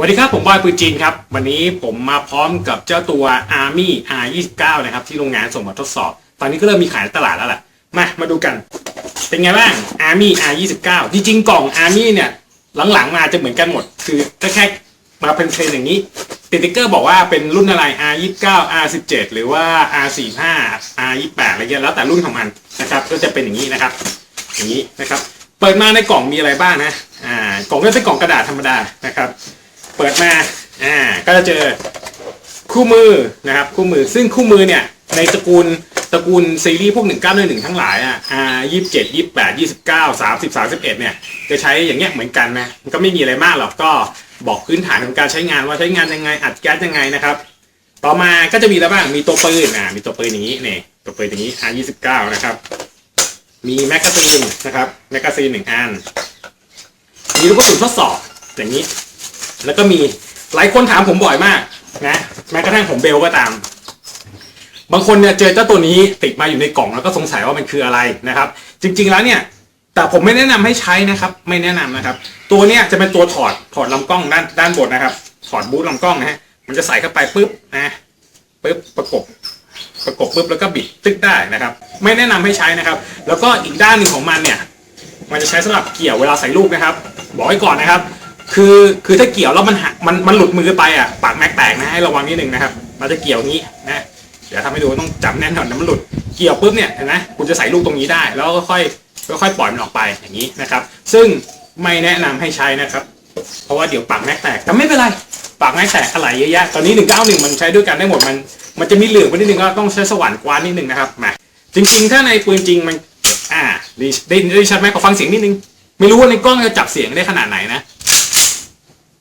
สวัสดีครับ ผมบอยปืนจีนครับ วันนี้ผมมาพร้อมกับเจ้าตัว Army R29 นะครับ ที่โรงงานส่งมาทดสอบ ตอนนี้ก็เริ่มมีขายในตลาดแล้วแหละมามาดูกัน เป็นไงบ้าง Army R29 จริงๆ กล่อง Army เนี่ยหลังๆมาจะเหมือนกันหมด คือก็แค่มาเป็นเทรนอย่างนี้ติดติ๊กเกอร์บอกว่าเป็นรุ่นอะไร R29 R17 หรือว่า R45 R28 อะไรเงี้ยแล้วแต่รุ่นของมันนะครับก็จะเป็นอย่างนี้นะครับ อย่างนี้นะครับ เปิดมาในกล่องมีอะไรบ้างนะอ่ากล่องก็เป็นกล่องกระดาษธรรมดานะครับ เปิดมาอ่าก็จะเจอคู่มือนะครับคู่มือซึ่งคู่มือเนี่ยในตระกูลตระกูลซีรีส์พวก1911ทั้งหลายอะอ่า27 28 29 30 31เนี่ยจะใช้อย่างเงี้ยเหมือนกันนะมันก็ไม่มีอะไรมากหรอกก็บอกพื้นฐานของการใช้งานว่าใช้งานยังไงอัดแก๊สยังไงนะครับ ต่อมาก็จะมีอะไรบ้างมีตัวปืนอ่ามีตัวปืนอย่างนี้นี่ตัวปืนอย่างนี้ R29 นะครับ มีแมกกาซีนนะครับแมกกาซีนหนึ่งอันมีลูกกระสุนทดสอบอย่างนี้ แล้วก็มีหลายคนถามผมบ่อยมากนะแม้กระทั่งผมเบลก็ตาม บางคนเนี่ยเจอเจ้าตัวนี้ติดมาอยู่ในกล่องแล้วก็สงสัยว่ามันคืออะไรนะครับ จริง ๆแล้วเนี่ย แต่ผมไม่แนะนำให้ใช้นะครับ ไม่แนะนำนะครับ ตัวเนี้ยจะเป็นตัวถอดถอดลำกล้องด้านด้านบนนะครับ ถอดบูทลำกล้องนะฮะมันจะใส่เข้าไปปุ๊บนะปุ๊บประกบประกบปุ๊บแล้วก็บิดตึกได้นะครับ ไม่แนะนำให้ใช้นะครับ แล้วก็อีกด้านหนึ่งของมันเนี่ย มันจะใช้สำหรับเกี่ยวเวลาใส่ลูกนะครับ บอกไว้ก่อนนะครับ คือคือถ้าเกี่ยวแล้วมันหักมันมันหลุดมือไปอะปากแม็กแตกนะให้ระวังนิดนึงนะครับ มันจะเกี่ยวงี้นะเดี๋ยวทำให้ดูต้องจับแน่นอนนะมันหลุดเกี่ยวปุ๊บเนี่ยเห็นไหมคุณจะใส่ลูกตรงนี้ได้ แล้วก็ค่อยค่อยปล่อยมันออกไปอย่างนี้นะครับ ซึ่งไม่แนะนำให้ใช้นะครับ เพราะว่าเดี๋ยวปากแม็กแตกแต่ไม่เป็นไรปากแม็กแตกอะไรเยอะแยะตอนนี้ 191 มันใช้ด้วยกันได้หมดมัน มันจะมีเหลืองไปนิดนึงก็ต้องใช้สว่านกวานนิดนึงนะครับมาจริง ๆ ถ้าในปืนจริงมันอ่าด้ได้ได้ชัดไหมขอฟังเสียงนิดนึงไม่รู้ว่าในกล้องจะจับเสียงได้ขนาดไหนนะ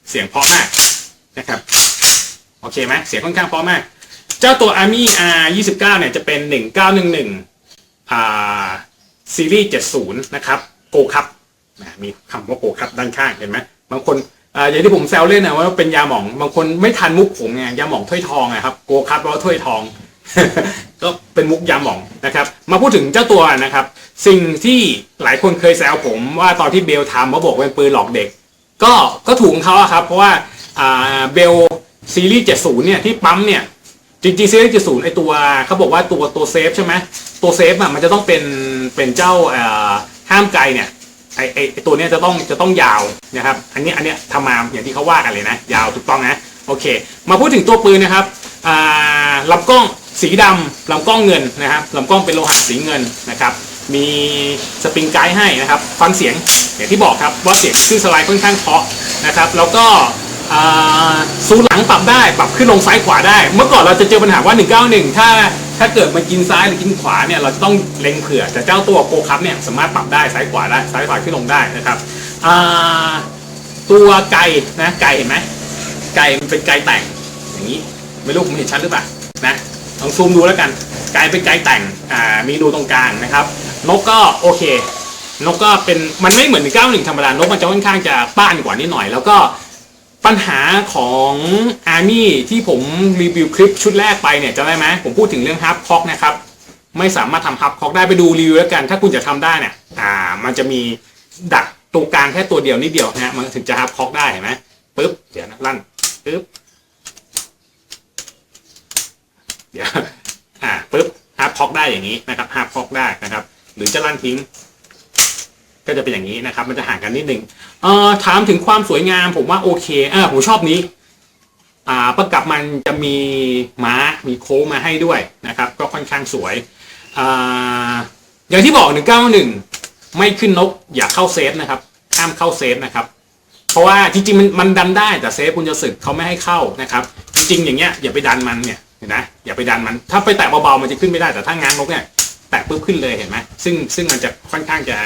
เสียงเพราะมากนะครับโอเคไหมเสียงค่อนข้างเพราะมาก เจ้าตัว Army R 29เนี่ยจะเป็น 1911อ่าซีรีส์ 70 นะครับโกคับนะมีคำว่าโกคับด้านข้างเห็นไหมบางคนอ่าอย่างที่ผมแซวเล่นนะว่าเป็นยาหมองบางคนไม่ทันมุกผมไงยาหมองถ้วยทองอะครับโกคับแปลว่าถ้วยทองก็เป็นมุกยาหมองนะครับ มาพูดถึงเจ้าตัวนะครับ สิ่งที่หลายคนเคยแซวผมว่าตอนที่เบลทำเขาบอกเป็นปืนหลอกเด็ก ก็ก็ถูกของเขาอะครับ เพราะว่าเบลซีรีส์70 เนี่ยที่ปั๊มเนี่ย จริงๆซีรีส์70ไอตัวเขาบอกว่าตัวตัวเซฟใช่ไหมตัวเซฟอะมันจะต้องเป็นเป็นเจ้าห้ามไกลเนี่ยไอไอไอตัวเนี้ยจะต้องจะต้องยาวนะครับ อันนี้อันเนี้ยทำมาอย่างที่เขาว่ากันเลยนะ ยาวถูกต้องนะโอเค มาพูดถึงตัวปืนนะครับลำกล้องสีดำลำกล้องเงินนะครับลำกล้องเป็นโลหะสีเงินนะครับ มีสปริงไกด์ให้นะครับ ฟังเสียง อย่างที่บอกครับว่าเสียงคลื่นสไลด์ค่อนข้างเพาะนะครับ แล้วก็ซูหลังปรับได้ปรับขึ้นลงซ้ายขวาได้ เมื่อก่อนเราจะเจอปัญหาว่า 191 ถ้าถ้าเกิดมันกินซ้ายหรือกินขวาเนี่ยเราจะต้องเล็งเผื่อแต่เจ้าตัวโกคัพเนี่ยสามารถปรับได้ซ้ายขวาได้ซ้ายขวาขึ้นลงได้นะครับตัวไก่นะไก่เห็นไหมไก่มันเป็นไก่แต่งอย่างนี้ไม่รู้ผมเห็นชัดหรือเปล่านะลองซูมดูแล้วกันไก่เป็นไก่แต่งมีรูตรงกลางนะครับนกก็โอเค นกก็เป็นมันไม่เหมือน 91 ธรรมดานกมันจะค่อนข้างจะป้านกว่านิดหน่อย แล้วก็ปัญหาของ Army ที่ผมรีวิวคลิปชุดแรกไปเนี่ยจำได้ไหมผมพูดถึงเรื่องฮับคอกนะครับ ไม่สามารถทำฮับคอกได้ไปดูรีวิวแล้วกัน ถ้าคุณจะทำได้เนี่ยอ่ามันจะมีดักตรงกลางแค่ตัวเดียวนิดเดียวนะฮะมันถึงจะฮับคอกได้เห็นไหมปึ๊บเดี๋ยวนะลั่นปึ๊บเดี๋ยวอ่าปึ๊บฮับคอกได้อย่างนี้นะครับฮับคอกได้นะครับ หรือจะลั่นทิ้ง ก็จะเป็นอย่างนี้นะครับ มันจะห่างกันนิดนึงเอ่อถามถึงความสวยงามผมว่าโอเคอ่าผมชอบนี้อ่าประกับมันจะมีม้ามีโค้งมาให้ด้วยนะครับ ก็ค่อนข้างสวยอ่าอย่างที่บอก191 ไม่ขึ้นนกอย่าเข้าเซฟนะครับห้ามเข้าเซฟนะครับ เพราะว่าจริงๆมันมันดันได้แต่เซฟคุณจะสึกเขาไม่ให้เข้านะครับ จริงๆอย่างเงี้ยอย่าไปดันมันเนี่ยเห็นไหมอย่าไปดันมัน ถ้าไปแตะเบาๆมันจะขึ้นไม่ได้แต่ถ้าง้างนกเนี่ยแตะปุ๊บขึ้นเลยเห็นไหมซึ่งซึ่งมันจะค่อนข้างจะ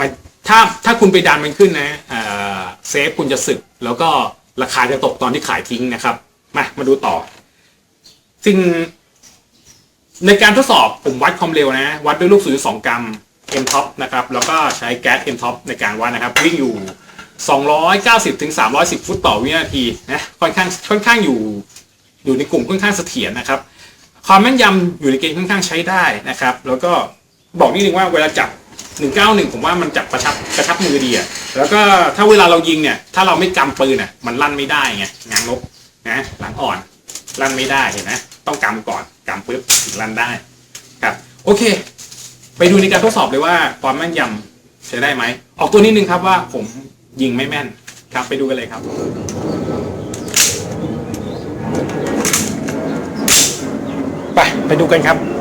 มันถ้าถ้าคุณไปดันมันขึ้นนะเซฟคุณจะสึก แล้วก็ราคาจะตกตอนที่ขายทิ้งนะครับ มามาดูต่อซึ่ง ในการทดสอบผมวัดความเร็วนะ วัดด้วยลูกสูบ2กรัม M top นะครับ แล้วก็ใช้แก๊ส M top ในการวัดนะครับ วิ่งอยู่ 290ถึง310 ฟุตต่อวินาทีนะค่อนข้างค่อนข้างอยู่อยู่ในกลุ่มค่อนข้างเสถียรนะครับ ความแม่นยำอยู่ในเกณฑ์ค่อนข้างใช้ได้นะครับ แล้วก็บอกนิดนึงว่าเวลาจับ 191 ผมว่ามันจับกระชับกระชับมือดีอะแล้วก็ถ้าเวลาเรายิงเนี่ย ถ้าเราไม่กำปืนอะมันลั่นไม่ได้ไงงานลบนะหลังอ่อนลั่นไม่ได้เห็นไหมต้องกำก่อนกำปุ๊บถึงลั่นได้ครับโอเค ไปดูในการทดสอบเลยว่าความแม่นยำใช้ได้ไหมออกตัวนิดนึงครับว่าผมยิงไม่แม่นครับไปดูกันเลยครับไปไปดูกันครับ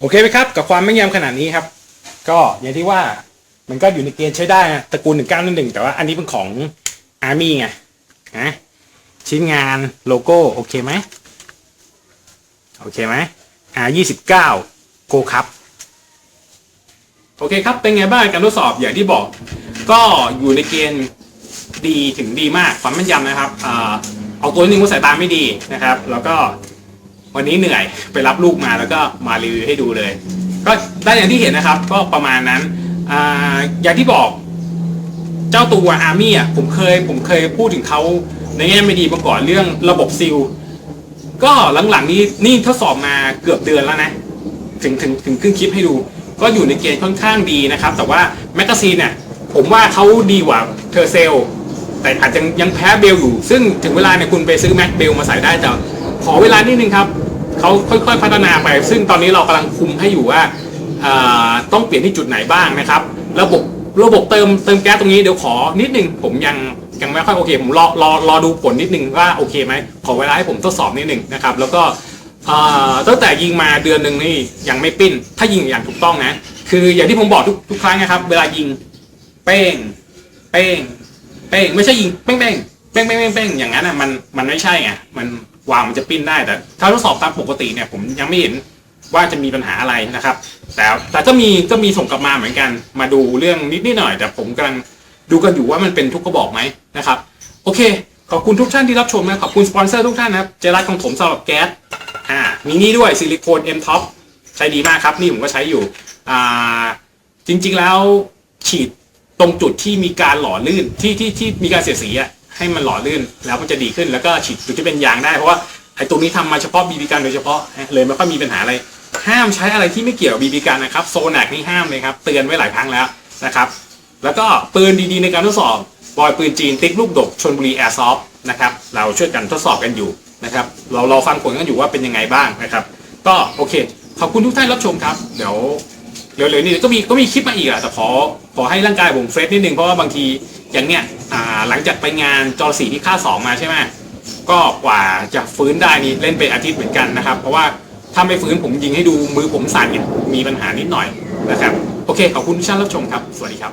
โอเคไหมครับ กับความแม่นยำขนาดนี้ครับ ก็อย่างที่ว่ามันก็อยู่ในเกณฑ์ใช้ได้นะตระกูล1911แต่ว่าอันนี้เป็นของ Army ไงนะชิ้นงานโลโก้ โอเคไหมโอเคไหม R29 Go ครับ โอเคครับ เป็นไงบ้างการทดสอบอย่างที่บอก ก็อยู่ในเกณฑ์ดีถึงดีมากความแม่นยำนะครับ เอาตัวนิดนึงว่าสายตาไม่ดีนะครับ แล้วก็ วันนี้เหนื่อยไปรับลูกมาแล้วก็มารีวิวให้ดูเลย ก็ได้อย่างที่เห็นนะครับ ก็ประมาณนั้นออย่างที่บอก เจ้าตัวอาร์มี่อะผมเคยผมเคยพูดถึงเขาในแง่ไม่ดีมาก่อนเรื่องระบบซิลก็หลังๆนี้นี่ทดสอบมาเกือบเดือนแล้วนะ ถึงถึงถึงขึ้นคลิปให้ดู ก็อยู่ในเกณฑ์ค่อนข้างดีนะครับ แต่ว่าแมกกาซีนเนี่ยผมว่าเขาดีกว่าเทอร์เซลแต่อาจจะยังแพ้เบลอยู่ ซึ่งถึงเวลาเนี่ยคุณไปซื้อแม็กเบลมาใส่ได้แต่ ขอเวลานิดนึงครับเขาค่อยๆพัฒนาไป ซึ่งตอนนี้เรากำลังคุมให้อยู่ว่าต้องเปลี่ยนที่จุดไหนบ้างนะครับ ระบบระบบเติมเติมแก๊สตรงนี้เดี๋ยวขอนิดนึงผมยังยังไม่ค่อยโอเคผมรอรอรอดูผลนิดนึงว่าโอเคไหมขอเวลาให้ผมทดสอบนิดนึงนะครับ แล้วก็ตั้งแต่ยิงมาเดือนหนึ่งนี่ยังไม่ปิ้น ถ้ายิงอย่างถูกต้องนะ คืออย่างที่ผมบอกทุกทุกครั้งนะครับ เวลายิงเป้ง เป้ง เป้ง ไม่ใช่ยิงเป้งเป้งเป้งเป้งเป้งเป้งอย่างนั้นอะมันมันไม่ใช่ไงมัน วางมันจะปิ้นได้แต่ ถ้าทดสอบตามปกติเนี่ยผมยังไม่เห็นว่าจะมีปัญหาอะไรนะครับ แต่แต่ก็มีก็มีส่งกลับมาเหมือนกัน มาดูเรื่องนิดนิดหน่อย แต่ผมกำลังดูกันอยู่ว่ามันเป็นทุกกระบอกไหมนะครับ โอเค ขอบคุณทุกท่านที่รับชมนะขอบคุณสปอนเซอร์ทุกท่านนะครับเจรัตของผมสำหรับแก๊สอ่ามีนี่ด้วยซิลิโคน M Top ใช้ดีมากครับ นี่ผมก็ใช้อยู่อ่าจริง ๆแล้วฉีดตรงจุดที่มีการหล่อลื่นที่ที่ที่มีการเสียดสีอะ ให้มันหล่อลื่นแล้วมันจะดีขึ้นแล้วก็ฉีดจุดที่เป็นยางได้เพราะว่าไอ้ตรงนี้ทำมาเฉพาะบีบีกันโดยเฉพาะเลยไม่ค่อยมีปัญหาอะไร ห้ามใช้อะไรที่ไม่เกี่ยวกับบีบีกันนะครับโซนักนี่ห้ามเลยครับเตือนไว้หลายครั้งแล้วนะครับแล้วก็ปืนดีๆในการทดสอบบอยปืนจีนติ๊กลูกดกชนบุรีแอร์ซอฟนะครับเราช่วยกันทดสอบกันอยู่นะครับเรารอฟังผลกันอยู่ว่าเป็นยังไงบ้างนะครับ ก็โอเค ขอบคุณทุกท่านรับชมครับ เดี๋ยวเร็วๆนี้ก็มีก็มีคลิปมาอีกอะแต่ขอขอให้ร่างกายผมเฟรชนิดนึงเพราะว่าบางที อย่างเนี้ยอ่าหลังจากไปงานจอสีที่ค่าสองมาใช่ไหมก็กว่าจะฟื้นได้นี่เล่นเป็นอาทิตย์เหมือนกันนะครับ เพราะว่าถ้าไม่ฟื้นผมยิงให้ดูมือผมสั่นเนี่ยมีปัญหานิดหน่อยนะครับ โอเค ขอบคุณทุกท่านรับชมครับ สวัสดีครับ